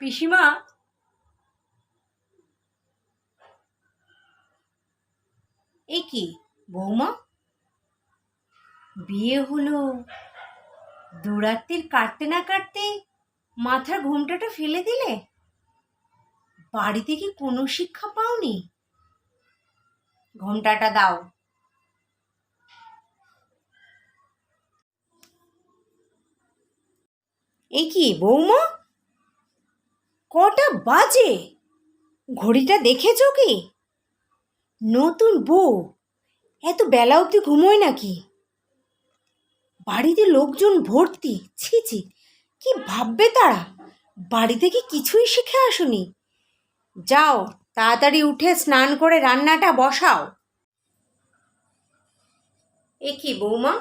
পিসিমা? এ কি, বৌমা? বিয়ে হলো দুরাত্রির কাটতে না কাটতে মাথার ঘোমটাটা ফেলে দিলে? বাড়িতে কি কোনো শিক্ষা পাওনি? ঘোমটাটা দাও। এ কি, বৌমা? কটা বাজে? ঘড়িটা দেখেছ কি? নতুন বউ। এত বেলা অবধি ঘুমোয় নাকি? বাড়িতে লোকজন ভর্তি। ছি ছি। কি ভাববে তারা? বাড়ি থেকে কিছুই শিখে আসুনি? যাও, তাড়াতাড়ি উঠে স্নান করে রান্নাটা বসাও। এ কি বৌমা?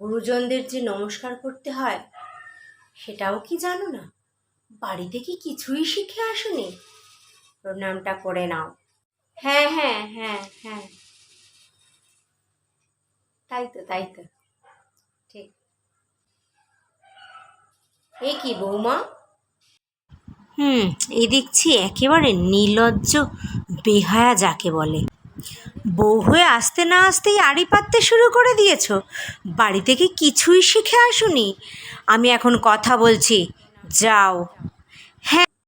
গুরুজনদের যে নমস্কার করতে হয় সেটাও কি জানো না? বাড়িতে কি কিছুই শিখে আসুনি? প্রণামটা করে নাও। হ্যাঁ হ্যাঁ হ্যাঁ হ্যাঁ। তাই তো তাই তো। ঠিক। এ কি বৌমা? হুম এই দেখছি একেবারে নির্লজ্জ বেহায়া যাকে বলে। বউ হয়ে আসতে না আসতেই আড়ি পাততে শুরু করে দিয়েছ। বাড়ি থেকে কিছুই শিখে আসুনি। আমি এখন কথা বলছি। যাও।